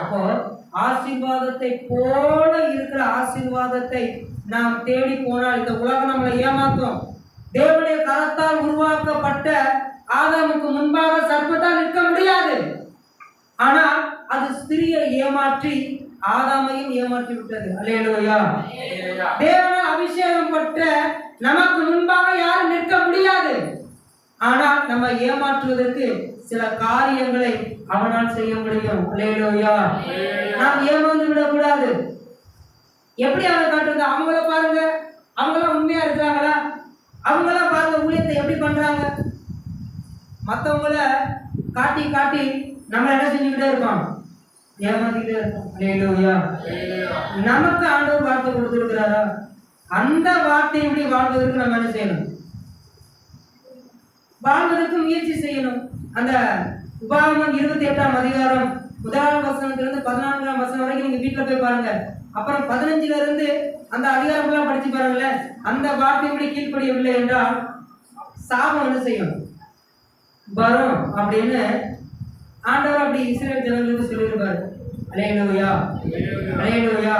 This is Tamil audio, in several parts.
அப்போ ஆசீர்வாதத்தை போல இருக்கிற ஆசீர்வாதத்தை நாம் தேடி போனால் இந்த உலகம் நம்மளை ஏமாத்தும். தேவனுடைய கரத்தால் உருவாக்கப்பட்ட ஆதாமுக்கு முன்பாக சர்ப்பத்தால் நிற்க முடியாது. ஆனால் அது ஸ்திரியை ஏமாற்றி ஆதாமையும் ஏமாற்றி விட்டது. அல்லேலூயா தேவனால் அபிஷேகம் பெற்ற நமக்கு முன்பாக யாரும் நிற்க முடியாது. ஆனால் நம்ம ஏமாற்றுவதற்கு சில காரியங்களை அவனால் செய்ய முடியும். நாம் ஏமாந்து விடக்கூடாது. எப்படி அவன் காட்டுறது? அவங்கள பாருங்க. அவங்களாம் உண்மையா இருக்கிறாங்களா? அவங்களாம் பாருங்க ஊழியத்தை எப்படி பண்றாங்க? மற்றவங்கள காட்டி காட்டி நம்ம என்ன செஞ்சுக்கிட்டே இருக்கோம் ஏமாத்திக்கிட்டே இருக்கோம் நமக்கு ஆண்டவர் வார்த்தை கொடுத்துருக்கிறாரா? அந்த வார்த்தையின்படி வாழ்வதற்கு நம்ம என்ன செய்யணும்? வாழ்வதற்கு முயற்சி செய்யணும். அந்த உபாகமம் இருபத்தி எட்டாம் அதிகாரம் முதலாம் வசனத்திலிருந்து பதினான்காம் வசனம் வரைக்கும் நீங்க வீட்டுல போய் பாருங்க. அப்புறம் பதினஞ்சுல இருந்து அந்த அதிகாரம்லாம் படிச்சு பாருங்களேன். அந்த வார்த்தையின்படி கீழ்ப்படியவில்லை என்றால் சாபம் என்ன செய்யும். வரும் அப்படின்னு ஆண்டவர் அப்படி இஸ்ரேல் ஜனங்களுக்கு சொல்லியிருப்பாரு. அலையலூயா அலையலூயா.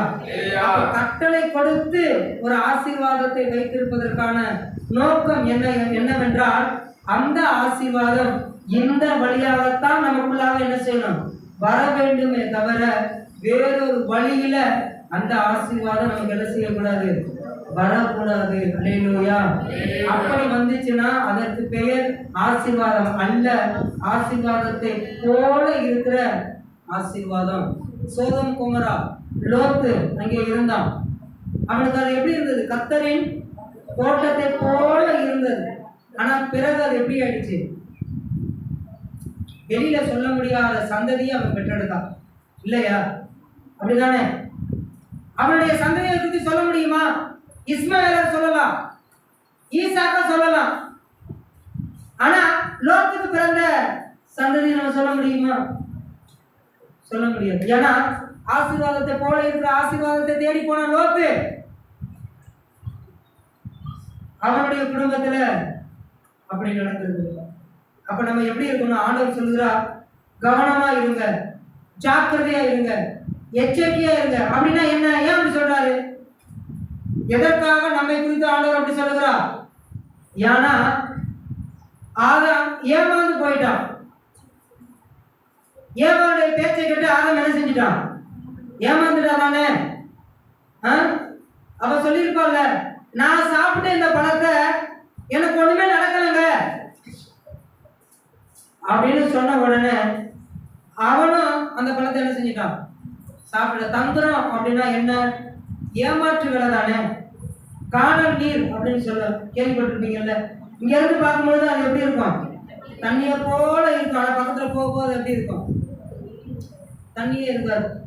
கட்டளை கொடுத்து ஒரு ஆசீர்வாதத்தை வைத்திருப்பதற்கான நோக்கம் என்ன என்னவென்றால் அந்த ஆசீர்வாதம் இந்த வழியாகத்தான் நமக்குள்ளாக என்ன செய்யணும்? வர வேண்டுமே தவிர வேறொரு வழியில அந்த ஆசீர்வாதம் நமக்கு என்ன செய்யக்கூடாது? வரக்கூடாது. அல்லேலூயா அப்படி வந்துச்சுன்னா அதற்கு பெயர் ஆசீர்வாதம் அல்ல. ஆசீர்வாதத்தை போல இருக்கிற ஆசீர்வாதம். சோதம் குமரா லோத்து அங்கே இருந்தான். அவனுக்கு அது எப்படி இருந்தது? கத்தரின் தோட்டத்தை போல இருந்தது. ஆனா பிறகு அது எப்படி ஆயிடுச்சு? வெளியில சொல்ல முடியாத சந்ததியை அவன் பெற்றெடுத்தான். இல்லையா? அப்படிதானே அவனுடைய சந்ததியை பத்தி சொல்ல முடியுமா? இஸ்மாயில சொல்லலாம். ஈசாக்க சொல்லலாம். ஆனா லோகத்துக்கு பிறந்த சந்ததியை நம்ம சொல்ல முடியுமா? சொல்ல முடியாது. ஏன்னா ஆசீர்வாதத்தை போல இருக்கிற ஆசீர்வாதத்தை தேடி போன லோத்து அவனுடைய குடும்பத்துல அப்படி நடந்தது. அப்ப நம்ம எப்படி இருக்கணும்? ஆண்டவர் சொல்லுகிறா கவனமா இருங்க ஜாக்கிரதையா இருங்க எச்சரிக்கையா இருங்க. அப்படின்னா என்ன? ஏன் அப்படி சொல்றாரு? எதற்காக நம்மை குறித்து ஆண்டவர் அப்படி சொல்லுகிறா? ஏன்னா ஆதாம் ஏமாந்து போயிட்டான். ஏமாவுடைய பேச்சை கேட்டு ஆதாம் என்ன செஞ்சிட்டான்? ஏமாந்துட்டா தானே ஆ? அவ சொல்லியிருப்பாள்ல நான் சாப்பிட்ட இந்த பழத்தை எனக்கு ஒண்ணுமே நடக்கலைங்க. அப்படின்னு சொன்ன உடனே அவனும் அந்த பழத்தை என்ன செஞ்சிட்டான்? சாப்பிட. தந்திரம் அப்படின்னா என்ன? ஏமாற்று வேலை தானே. காணல் நீர் அப்படின்னு சொல்ல கேள்விப்பட்டிருப்பீங்கல்ல? இங்க இருந்து பார்க்கும்போது அது எப்படி இருக்கும்? தண்ணியை போல இருக்கும். ஆனா பக்கத்துல போகும்போது எப்படி இருக்கும்? தண்ணியே இருக்காது.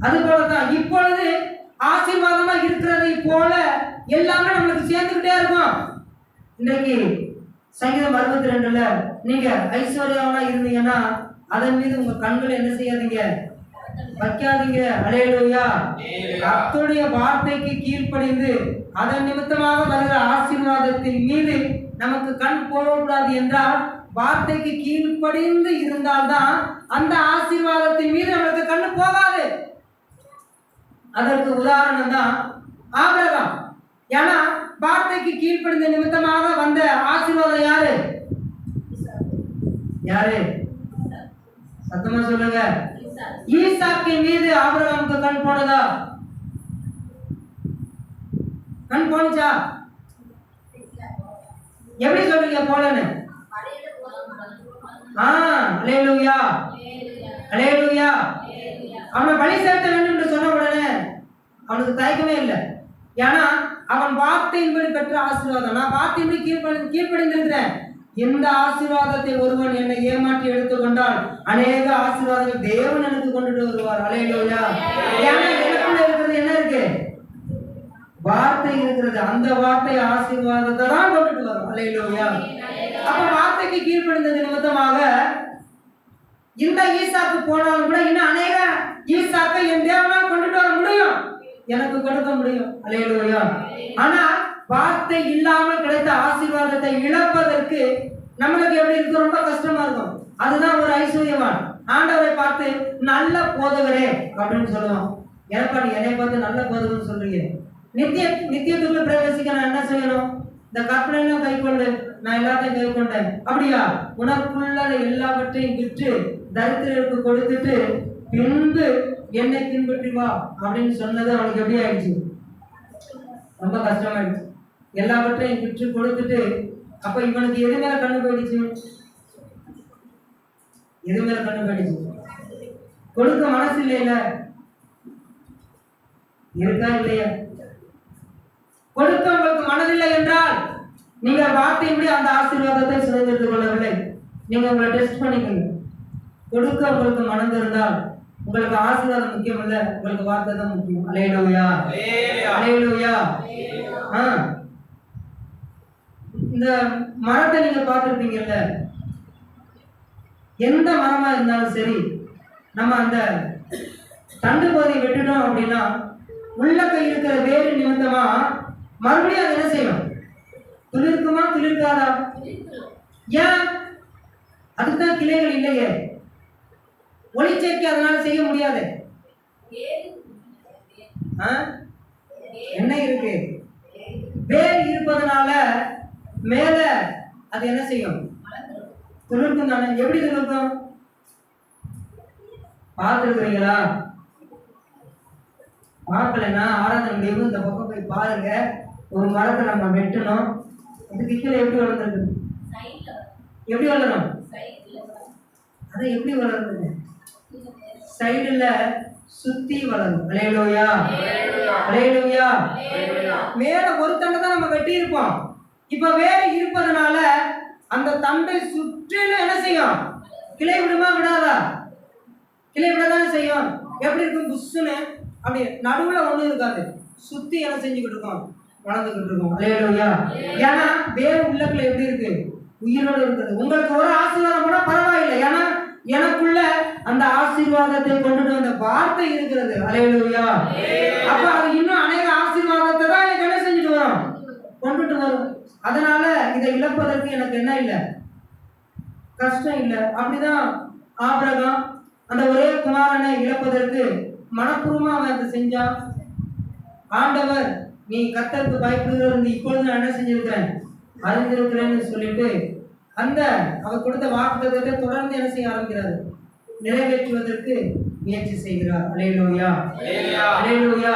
அது போலதான் இப்பொழுது ஆசீர்வாதமா இருக்கிறதை போல எல்லாமே நம்மளுக்கு சேர்ந்துக்கிட்டே இருக்கும். இன்னைக்கு சங்கீதம் அறுபத்தி ரெண்டுல நீங்க ஐஸ்வர்யாவா இருந்தீங்கன்னா அதன் மீது உங்க கண்களை என்ன செய்யாதீங்க? வைக்காதீங்க. அலையலூயா. கர்த்தருடைய வார்த்தைக்கு கீழ்ப்படிந்து அதன் நிமித்தமாக வருகிற ஆசீர்வாதத்தின் மீது நமக்கு கண் போடக்கூடாது என்றால் வார்த்தைக்கு கீழ்ப்படிந்து இருந்தால்தான் அந்த ஆசீர்வாதத்தின் மீது நமக்கு கண்ணு போகாது. அதற்கு உதாரணம் தான் ஆபிரகாம். ஏன்னா வார்த்தைக்கு கீழ்ப்படிந்த நிமித்தமாக வந்த ஆசீர்வாதம் யாரு? யாரு? சத்தமா சொல்லுங்க. ஈசாக்கின் மீது ஆபிரகாமுக்கு கண் போனதா? கண் போனுச்சா? எப்படி சொல்றீங்க போலன்னு? ஆ அலேலுயா அலேலூயா அவனை பலி செலுத்த வேண்டும் என்று சொன்ன உடனே அவனுக்கு தயக்கமே இல்லை. ஏன்னா அவன் வார்த்தையின்படி பெற்ற ஆசீர்வாதம். நான் வார்த்தையின்படி கீழ்ப்படி கீழ்ப்படிந்திருக்கிறேன். இந்த ஆசீர்வாதத்தை ஒருவன் என்னை ஏமாற்றி எடுத்துக்கொண்டால் அநேக ஆசீர்வாதங்கள் தேவன் எனக்கு கொண்டுட்டு வருவார். அலையிலோயா. ஏன்னா எனக்குள்ள இருக்கிறது என்ன இருக்கு? வார்த்தை இருக்கிறது. அந்த வார்த்தை ஆசீர்வாதத்தை தான் கொண்டுட்டு வரும். அலையிலோயா. அப்ப வார்த்தைக்கு கீழ்ப்படிந்தது நிமித்தமாக இந்த ஈசாக்கு போனாலும் கூட இன்னும் அநேக ஈசாக்கை என் தேவனால் கொண்டுட்டு வர முடியும். எனக்கு கொடுக்க முடியும். அலையலூயா ஆனா வார்த்தை இல்லாமல் கிடைத்த ஆசீர்வாதத்தை இழப்பதற்கு நம்மளுக்கு எப்படி இருக்கு? ரொம்ப கஷ்டமா இருக்கும். அதுதான் ஒரு ஐஸ்வர்யவான். ஆண்டவரை பார்த்து நல்ல போதவரே அப்படின்னு சொல்லுவான். எனப்பா நீ என்னை பார்த்து நல்ல போதகர்னு சொல்றீங்க. நித்திய நித்தியத்துக்குள்ள பிரவேசிக்க நான் என்ன செய்யணும்? இந்த கற்பனையெல்லாம் கை கொண்டு நான் எல்லாத்தையும் கை கொண்டேன். அப்படியா? உனக்குள்ள எல்லாவற்றையும் விற்று தரித்திரருக்கு கொடுத்துட்டு பின்பு என்னை பின்பற்றி வா அப்படின்னு சொன்னது அவனுக்கு எப்படி ஆயிடுச்சு? ரொம்ப கஷ்டமாயிடுச்சு. எல்லாவற்றையும் விற்று கொடுத்துட்டு அப்ப இவனுக்கு எது மேல கண்ணு போயிடுச்சு? எது மேல கண்ணு போயிடுச்சு? கொடுக்க மனசு இல்லையில. இருக்கா இல்லையா? கொடுக்க உங்களுக்கு மனதில்லை என்றால் நீங்க வார்த்தையின்படி அந்த ஆசீர்வாதத்தை சுதந்திரத்துக் கொள்ளவில்லை. நீங்க உங்களை டெஸ்ட் பண்ணிக்கணும் கொடுக்க உங்களுக்கு மனம் இருந்தால் உங்களுக்கு ஆசீர்வாதம் முக்கியம் இல்ல உங்களுக்கு வார்த்தை தான் முக்கியம். அலையலோயா. அலையலோயா. ஆ. இந்த மரத்தை நீங்க பார்த்துருப்பீங்கல்ல? எந்த மரமா இருந்தாலும் சரி நம்ம அந்த தண்டு பகுதியை வெட்டினோம் அப்படின்னா உள்ளக்க இருக்கிற வேறு நிமித்தமா மறுபடியும் அது என்ன செய்யும் துளிர்க்குமா? துளிர்க்காதா? ஏன்? அதுதான் கிளைகள் இல்லையே. ஒளிச்சேர்க்கை அதனால செய்ய முடியாது. ஆ? என்ன இருக்கு? வேர் இருப்பதனால மேல அது என்ன செய்யும்? துளிர்க்கும் தானே. எப்படி துளிர்க்கும்? பார்த்துருக்குறீங்களா? பார்க்கலன்னா ஆராதனை முடிவு இந்த பக்கம் போய் பாருங்க. ஒரு மரத்தை நம்ம வெட்டணும். அதுக்கு கீழே எப்படி வளர்ந்துருக்கு? எப்படி வளரும் அது எப்படி வளருது சைடுல சுத்தி வளரும். அலையலோயா? அலையலோயா. மேல ஒரு தண்டை தான் நம்ம வெட்டி இருப்போம் இப்ப வேற இருப்பதனால அந்த தண்டை சுற்றிலும் என்ன செய்யும்? கிளை விடுமா விடாதா? கிளை விடதானே செய்யும். எப்படி இருக்கும்? புஷ்ஷுன்னு. அப்படி நடுவுல ஒண்ணும் இருக்காது. சுத்தி என்ன செஞ்சுக்கிட்டு இருக்கோம்? வளர்ந்துகிட்டு இருக்கோம். அலையலோயா? ஏன்னா வேர் உள்ளக்குள்ள எப்படி இருக்கு? உயிரோடு இருக்குது உங்களுக்கு ஒரு ஆசீர்வாதம் கூட பரவாயில்லை. ஏன்னா எனக்குள்ள அந்த ஆசீர்வாதத்தை கொண்டுட்டு வந்த வார்த்தை இருக்கிறது. அலையலோயா அப்ப அது இன்னும் அநேக ஆசீர்வாதத்தை தான் எனக்கு என்ன செஞ்சுட்டு வரும்? கொண்டுட்டு வரும். அதனால இதை இழப்பதற்கு எனக்கு என்ன இல்லை? கஷ்டம் இல்லை. அப்படிதான் ஆபிரகாம் அந்த ஒரே குமாரனை இழப்பதற்கு மனப்பூர்வமா அவன் அதை செஞ்சான். ஆண்டவர் நீ கத்தருக்கு பயப்படுகிறது இப்பொழுது நான் என்ன செஞ்சிருக்கிறேன்? அறிந்திருக்கிறேன்னு சொல்லிட்டு அந்த அவர் கொடுத்த வாக்குத்தத்தை தொடர்ந்து என்ன செய்ய ஆரம்பிக்கிறார்? நிறைவேற்றுவதற்கு முயற்சி செய்கிறார். அலையலோயா. அலையலோயா.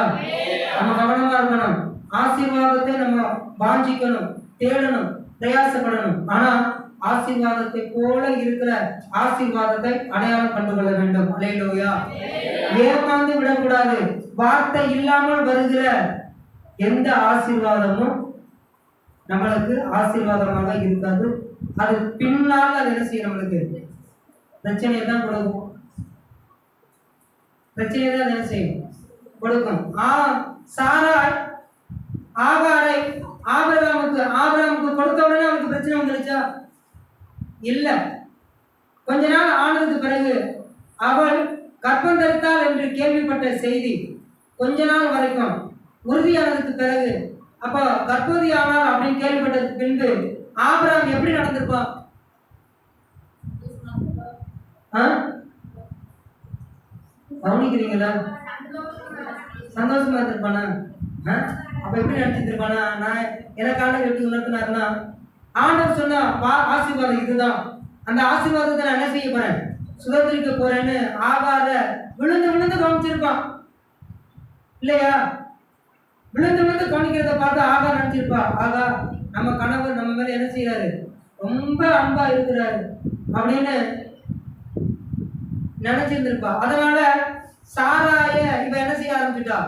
நம்ம கவனமா இருக்கணும். ஆசீர்வாதத்தை நம்ம வாஞ்சிக்கணும் தேடணும் பிரயாசப்படணும். ஆனா ஆசீர்வாதத்தை போல இருக்கிற ஆசீர்வாதத்தை அடையாளம் கண்டுகொள்ள வேண்டும். அலையலோயா. ஏமாந்து விடக்கூடாது. வார்த்தை இல்லாமல் வருகிற எந்த ஆசீர்வாதமும் நம்மளுக்கு ஆசீர்வாதமாக இருக்காது. அது பின்னால் அது என்ன செய்யும் நம்மளுக்கு? பிரச்சனையை தான் கொடுக்கும். பிரச்சனையை தான் என்ன செய்யும்? கொடுக்கும். ஆ சாராய் ஆகாரை ஆபிரகாமுக்கு ஆபிரகாமுக்கு கொடுத்த உடனே அவனுக்கு பிரச்சனை வந்துருச்சா? இல்ல. கொஞ்ச நாள் ஆனதுக்கு பிறகு அவள் கற்பம் தரித்தாள் என்று கேள்விப்பட்ட செய்தி கொஞ்ச நாள் வரைக்கும் உறுதியானதுக்கு பிறகு அப்போ கற்பூதி ஆனால் அப்படின்னு கேள்விப்பட்டதுக்கு பின்பு ஆபிரகாம் எப்படி நடந்திருப்பான் ஆ? கவனிக்கிறீங்களா? சந்தோஷமா இருந்திருப்பானா? ஆ? அப்ப எப்படி நினைச்சிருப்பானா நான் எனக்கான எப்படி உணர்த்தினாருன்னா ஆண்டவர் சொன்னா ஆசீர்வாதம் இதுதான். அந்த ஆசீர்வாதத்தை நான் என்ன செய்ய போறேன்? சுதந்திரிக்க போறேன்னு ஆகாத விழுந்து விழுந்து கவனிச்சிருப்பான். இல்லையா? விழுந்து விழுந்து கவனிக்கிறத பார்த்து ஆகா நினைச்சிருப்பா ஆகா நம்ம கணவர் நம்ம மேல என்ன செய்யறாரு ரொம்ப அன்பா இருக்கிறாரு. அப்படின்னு நினைச்சிருந்திருப்பா. அதனால சாராய இவ என்ன செய்ய ஆரம்பிச்சுட்டா?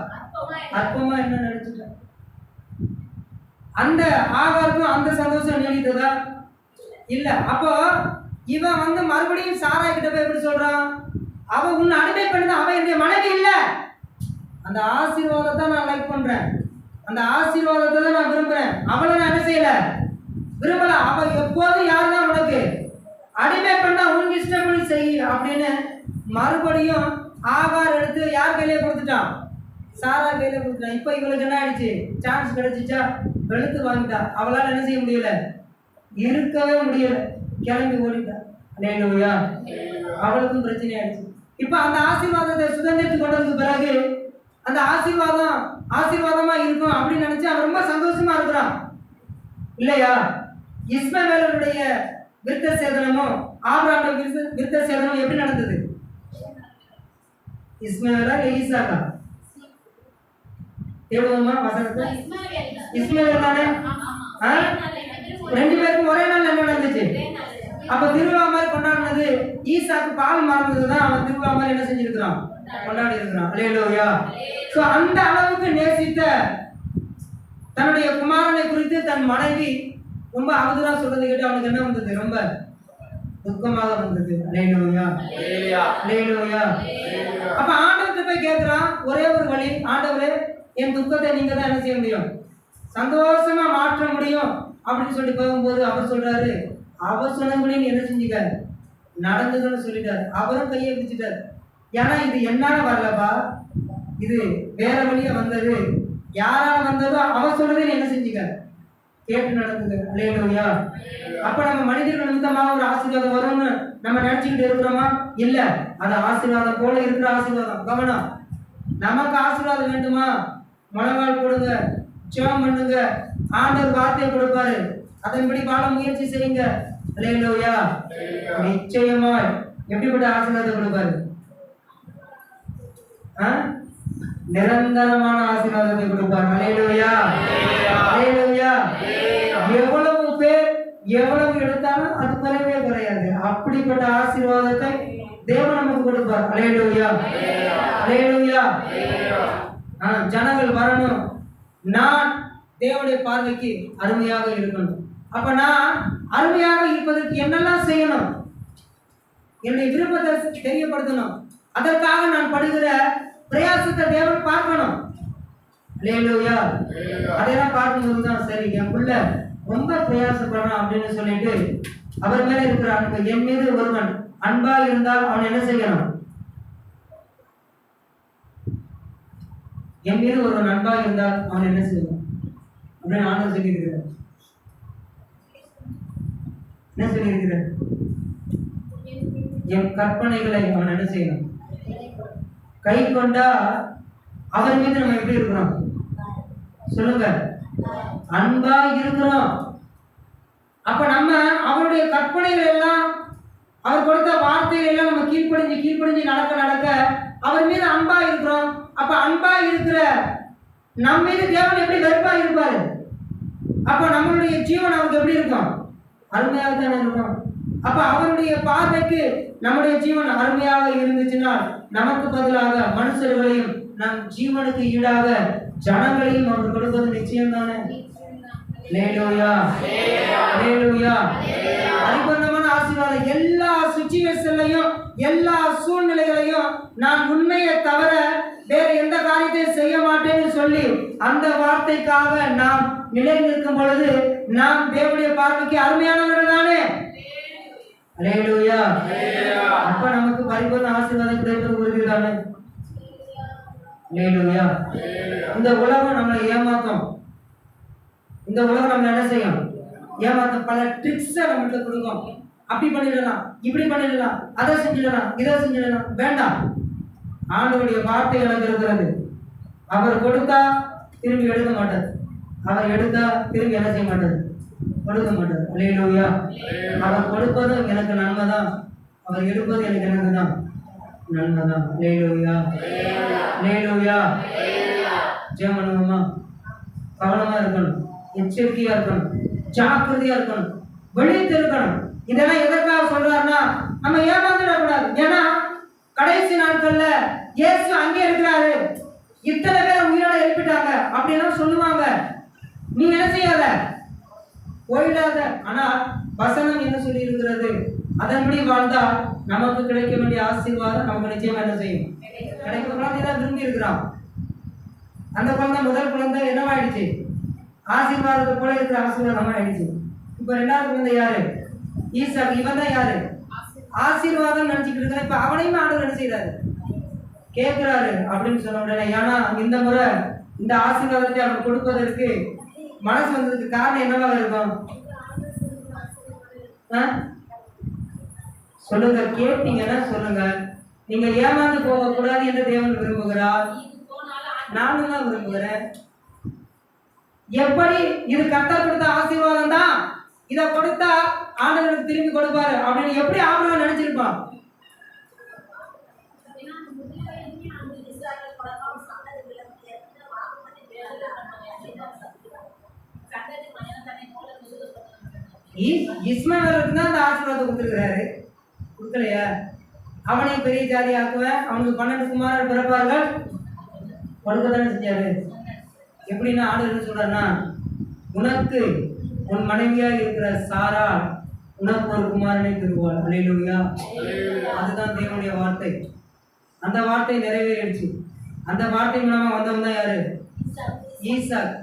அற்பமா என்ன? நினைச்சிட்டா? அந்த ஆகாருக்கும் அந்த சந்தோஷம் நீடித்ததா? இல்ல. அப்போ இவன் வந்து மறுபடியும் சாராய் கிட்ட போய் எப்படி சொல்றான் அவ உன்னை அடிமை பண்ணுது அவ என்னுடைய மனைவி இல்ல. அந்த ஆசீர்வாதத்தை நான் லைக் பண்றேன். அந்த ஆசீர்வாதத்தை தான் நான் விரும்புறேன். அவளை நான் என்ன செய்யல? விரும்பல. அவ எப்போதும் யார் தான் உனக்கு? அடிமை பண்ணா உனக்கு இஷ்டப்படி செய் அப்படின்னு மறுபடியும் ஆகார் எடுத்து யார் கையில கொடுத்துட்டான்? சாரா கையில கொடுத்துட்டான். இப்போ இவளுக்கு என்ன ஆயிடுச்சு? சான்ஸ் கிடைச்சிச்சா? வெளுத்து வாங்கிட்டா. அவளால் என்ன செய்ய முடியல? இருக்கவே முடியல. கிளம்பி ஓடிட்டா. அவளுக்கும் பிரச்சனை ஆயிடுச்சு இப்போ அந்த ஆசீர்வாதத்தை சுதந்திரத்துக்கு கொண்டதுக்கு பிறகு அந்த ஆசீர்வாதம் ஆசீர்வாதமா இருக்கும் அப்படின்னு நினைச்சு அவன் ரொம்ப சந்தோஷமா இருக்கிறான் இல்லையா? இஸ்மவேலருடைய விருத்த சேதனமும் ஆபராம விருத்த விருத்த சேதனமும் எப்படி நடந்தது? இஸ்மவேலா இல்ல ஈசாக்கா? தேடுவோமா வசனத்தை இஸ்மவேல். தானே ஆ? ரெண்டு பேருக்கும் ஒரே நாள் என்ன நடந்துச்சு? அப்ப திருவிழா மாதிரி கொண்டாடினது ஈசாக்கு பால் மறந்தது தான் அவன் திருவிழா மாதிரி என்ன செஞ்சிருக்கிறான்? கொண்டாடி இருக்கிறான் அல்லேலூயா சோ அந்த அளவுக்கு நேசித்த தன்னுடைய குமாரனை குறித்து தன் மனைவி ரொம்ப அவதூறா சொல்றது கேட்டு அவனுக்கு என்ன வந்தது? ரொம்ப துக்கமாக வந்தது. அல்லேலூயா அல்லேலூயா அப்ப ஆண்டவர்கிட்ட போய் கேட்கிறான் ஒரே ஒரு வழி ஆண்டவரே என் துக்கத்தை நீங்க தான் என்ன செய்ய முடியும்? சந்தோஷமா மாற்ற முடியும். அப்படின்னு சொல்லி போகும்போது அவர் சொல்றாரு அவர் சொன்னபடி நீ என்ன செஞ்சுக்க? நடந்ததுன்னு சொல்லிட்டாரு. அவரும் கையை பிடிச்சிட்டாரு ஏன்னா இது என்னால வரலப்பா. இது வேற வழியா வந்தது. யாரால வந்ததோ அவன் சொல்றதே என்ன செஞ்சுக்க? கேட்டு நடந்தது அல்லேலூயா அப்ப நம்ம மனிதர்கள் நிமித்தமாக ஒரு ஆசீர்வாதம் வரும்னு நம்ம நினைச்சுக்கிட்டு இருக்கிறோமா? இல்ல. அது ஆசீர்வாதம் போல இருக்கிற ஆசீர்வாதம். கவனம். நமக்கு ஆசீர்வாதம் வேண்டுமா? முழங்கால் கொடுங்க சிவம் பண்ணுங்க. ஆண்டவர் வார்த்தையை கொடுப்பாரு. அதன்படி வாழ முயற்சி செய்யுங்க. அல்லேலூயா நிச்சயமா எப்படிப்பட்ட ஆசீர்வாதம் கொடுப்பாரு? நிரந்தரமான ஆசீர்வாதத்தை கொடுப்பார். அல்லேலூயா அல்லேலூயா எவ்வளவு பேர் எவ்வளவு எடுத்தாலும் அது குறைவே குறையாது. அப்படிப்பட்ட ஆசீர்வாதத்தை தேவன் நமக்கு கொடுப்பார். அல்லேலூயா அல்லேலூயா ஆ, ஜனங்கள் வரணும். நான் தேவனுடைய பார்வைக்கு அருமையாக இருக்கணும். அப்ப நான் அருமையாக இருப்பதற்கு என்னெல்லாம் செய்யணும்? என்னுடைய விருப்பத்தை தெரியப்படுத்தணும். அதற்காக நான் படுகிற பிரயாசத்தை தேவன் பார்க்கணும். அல்லேலூயா அதெல்லாம் பார்க்கும்போது தான் சரி என் புள்ள ரொம்ப பிரயாசப்படுறான் அப்படின்னு சொல்லிட்டு அவர் மேல இருக்கிற அன்பு என் மீது ஒருவன் அன்பா இருந்தால் அவன் என்ன செய்யணும்? என் மீது ஒருவன் அன்பா இருந்தால் அவன் என்ன செய்யணும்? அப்படின்னு ஆண்டவர் சொல்லியிருக்கிறார். என்ன சொல்லியிருக்கிறார்? என் கற்பனைகளை அவன் என்ன செய்யணும்? கை கொண்டா அவர் மீது நம்ம எப்படி இருக்கிறோம்? சொல்லுங்க. அன்பா இருக்கிறோம். அப்ப நம்ம அவருடைய கற்பனைகள் எல்லாம் அவர் கொடுத்த வார்த்தைகள் எல்லாம் நம்ம கீழ்ப்படிஞ்சு கீழ்ப்படிஞ்சு நடக்க நடக்க அவர் மீது அன்பா இருக்கிறோம். அப்ப அன்பா இருக்கிற நம்ம மீது தேவன் எப்படி வெறுப்பா இருப்பாரு? அப்ப நம்மளுடைய ஜீவன் அவருக்கு எப்படி இருக்கும்? அருமையாக தானே இருக்கும். அப்ப அவருடைய பார்வைக்கு நம்முடைய ஜீவன் அருமையாக இருந்துச்சுன்னா நமக்கு பதிலாக மனுஷர்களையும் நம் ஜீவனுக்கு ஈடாக ஜனங்களையும் அவர் கொடுப்பது நிச்சயம் தானே லேலூயா லேலூயா ஆசீர்வாதம். எல்லா சுச்சுவேஷன்லையும் எல்லா சூழ்நிலைகளையும் நான் உண்மையை தவிர வேற எந்த காரியத்தையும் செய்ய மாட்டேன்னு சொல்லி அந்த வார்த்தைக்காக நாம் நிலை நிற்கும் பொழுது நாம் தேவனுடைய பார்வைக்கு அருமையானவர்கள் தானே லேலூயா அப்ப நமக்கு பரிபூர்ண ஆசீர்வாதம் கிடைப்பது உறுதி தானே? லேலூயா இந்த உலகம் நம்மளை ஏமாத்தும். இந்த உலகம் நம்ம என்ன செய்யும்? ஏமாத்த பல ட்ரிக்ஸை நம்மகிட்ட கொடுக்கும். அப்படி பண்ணிடலாம் இப்படி பண்ணிடலாம் அதை செஞ்சிடலாம் இதை செஞ்சிடலாம். வேண்டாம். ஆண்டவருடைய வார்த்தை எனக்கு இருக்கிறது. அவர் கொடுத்தா திரும்பி எடுக்க மாட்டார். அவர் எடுத்தா திரும்பி என்ன செய்ய மாட்டார்? கொடுக்க மாட்டார் அல்லேலூயா. அவர் கொடுப்பதும் எனக்கு நன்மை தான் அவர் எடுப்பது எனக்கு எனக்கு தான் நன்மை தான் அல்லேலூயா. அல்லேலூயா. ஜெயம் பண்ணுவோமா கவனமா இருக்கணும். எச்சரிக்கையா இருக்கணும். ஜாக்கிரதையா இருக்கணும். வெளியே இருக்கணும் இதெல்லாம் எதற்காக சொல்றாருன்னா நம்ம ஏமாந்துடக்கூடாது. ஏன்னா கடைசி நாட்கள்ல இயேசு அங்கே இருக்கிறாரு. இத்தனை பேர் உயிரோட எழுப்பிட்டாங்க. அப்படிலாம் சொல்லுவாங்க. நீ என்ன செய்யாத? போயிடாத. ஆனா வசனம் என்ன சொல்லி இருக்கிறது அதன்படி வாழ்ந்தா நமக்கு கிடைக்க வேண்டிய ஆசீர்வாதம் நமக்கு நிச்சயமா என்ன செய்யும்? கிடைக்கும். குழந்தை தான் விரும்பி இருக்கிறான். அந்த குழந்தை முதல் குழந்தை என்னவாயிடுச்சு? ஆசீர்வாதத்தை போல இருக்கிற ஆசீர்வாதம் ஆயிடுச்சு இப்ப ரெண்டாவது குழந்தை யாரு? ஈசா இவன் தான் யாரு? ஆசீர்வாதம் நினைச்சுக்கிட்டு இருக்கிற இப்ப அவனையும் ஆண்டவர் என்ன செய்யறாரு கேட்கிறாரு அப்படின்னு சொன்ன உடனே ஏன்னா இந்த முறை இந்த ஆசீர்வாதத்தை அவன் கொடுப்பதற்கு மனசு வந்ததுக்கு காரணம் என்னவா இருக்கும்? ஆ? சொல்லுங்க கேட்டீங்கன்னா சொல்லுங்க. நீங்க ஏமாந்து போக கூடாது என்று தேவன் விரும்புகிறார். நானும் தான் விரும்புகிறேன். எப்படி இது கத்தர் கொடுத்த ஆசீர்வாதம் தான்? இதை கொடுத்தா ஆண்டவருக்கு திரும்பி கொடுப்பாரு அப்படின்னு எப்படி ஆபிரகாம் நினைச்சிருப்பான்? இஸ்- தான் அந்த ஆசீர்வாதம் கொடுத்துருக்கிறாரு. கொடுக்கலையா? அவனை பெரிய ஜாதி ஆக்குவேன் அவனுக்கு பன்னெண்டு குமாரர் பிறப்பார்கள். கொடுக்க தானே செஞ்சாரு? எப்படின்னா ஆடு என்ன சொல்றாருன்னா உனக்கு உன் மனைவியாக இருக்கிற சாரா உனக்கு ஒரு குமாரனை பெறுவாள் அலையிலுயா அதுதான் தேவனுடைய வார்த்தை. அந்த வார்த்தை நிறைவேறிடுச்சு. அந்த வார்த்தை மூலமா வந்தவன் தான் யாரு? ஈசாக்.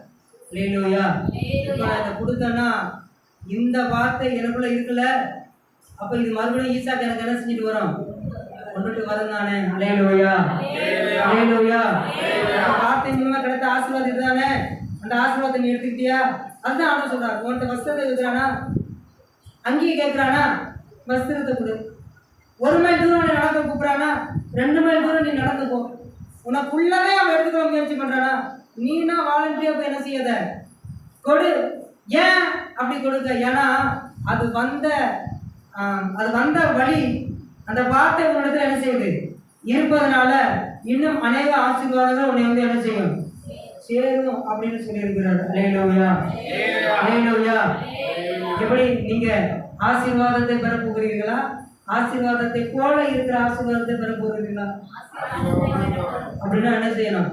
அலையிலுயா இப்போ நான் இதை கொடுத்தேன்னா இந்த வார்த்தை எனக்குள்ள இருக்குல்ல அப்ப இது மறுபடியும் ஈசாக்கு எனக்கு என்ன செஞ்சுட்டு வரும்? கொண்டுட்டு வரும் தானே? அலையலோயா. அலையலோயா. வார்த்தை மூலமா கிடைத்த ஆசீர்வாதம் இதுதானே? அந்த ஆசீர்வாதத்தை நீ எடுத்துக்கிட்டியா? அதுதான் ஆண்டு சொல்றாரு. உன்கிட்ட வஸ்திரத்தை இருக்கிறானா அங்கேயே கேட்கிறானா? வஸ்திரத்தை கொடு. ஒரு மைல் தூரம் நீ நடக்க கூப்பிடுறானா? ரெண்டு மைல் தூரம் நீ நடந்து போ. உனக்குள்ளவே அவன் எடுத்துக்க முயற்சி பண்றானா? நீனா வாலண்டியா போய் என்ன செய்யாத? கொடு. ஏன்? அப்படி கொடுக்க ஏன்னா அது வந்த அது வந்த வழி அந்த வார்த்தை உன்னிடத்துல என்ன செய்யுது? இருப்பதனால இன்னும் அநேக ஆசீர்வாதங்கள் உன்னை வந்து என்ன செய்யும்? சேரும் அப்படின்னு சொல்லியிருக்கிறார். அலையலோயா. அலையலோயா. எப்படி நீங்க ஆசீர்வாதத்தை பெற போகிறீர்களா? ஆசீர்வாதத்தை போல இருக்கிற ஆசீர்வாதத்தை பெற போகிறீர்களா? அப்படின்னா என்ன செய்யணும்?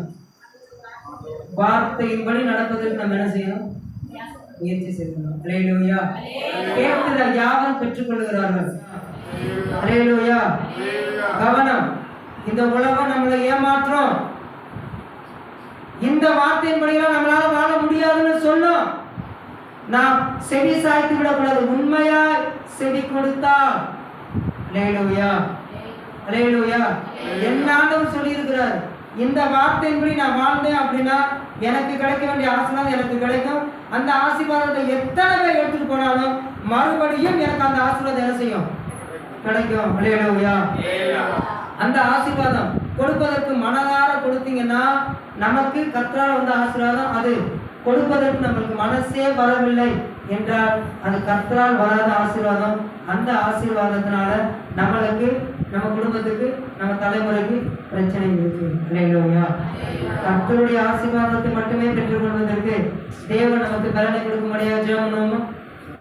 வார்த்தையின்படி நடப்பதற்கு நம்ம என்ன செய்யணும்? முயற்சி செய்யணும். அலையலோயா கேட்கிற யாவரும் பெற்றுக்கொள்கிறார்கள் அலையலோயா கவனம். இந்த உலகம் நம்மளை ஏமாற்றும். இந்த வார்த்தையின்படியெல்லாம் நம்மளால வாழ முடியாதுன்னு சொல்லும் நாம் செவி சாய்த்து விடக்கூடாது. உண்மையா செவி கொடுத்தா அலையலோயா அலையலோயா என் சொல்லியிருக்கிறார்? இந்த வார்த்தையின்படி நான் வாழ்ந்தேன் அப்படின்னா எனக்கு கிடைக்க வேண்டிய ஆசை எனக்கு கிடைக்கும். அந்த ஆசீர்வாதத்தை எத்தனை பேர் எடுத்துட்டு போனாலும் மறுபடியும் எனக்கு அந்த ஆசீர்வாதம் என்ன செய்யும்? கிடைக்கும். அலையலோயா அந்த ஆசீர்வாதம் கொடுப்பதற்கு மனதார கொடுத்தீங்கன்னா நமக்கு கற்றால் வந்த ஆசீர்வாதம் அது. கொடுப்பதற்கு நம்மளுக்கு மனசே வரவில்லை. என்றால் அது கற்றால் வராத ஆசீர்வாதம். அந்த ஆசீர்வாதத்தினால நம்மளுக்கு நம்ம குடும்பத்துக்கு நம்ம தலைமுறைக்கு பிரச்சனை இருக்கு. இல்லைங்களா கர்த்தருடைய ஆசீர்வாதத்தை மட்டுமே பெற்றுக்கொள்வதற்கு தேவன் நமக்கு பலனை கொடுக்க முடியாது ஜெபம் பண்ணுவோமா?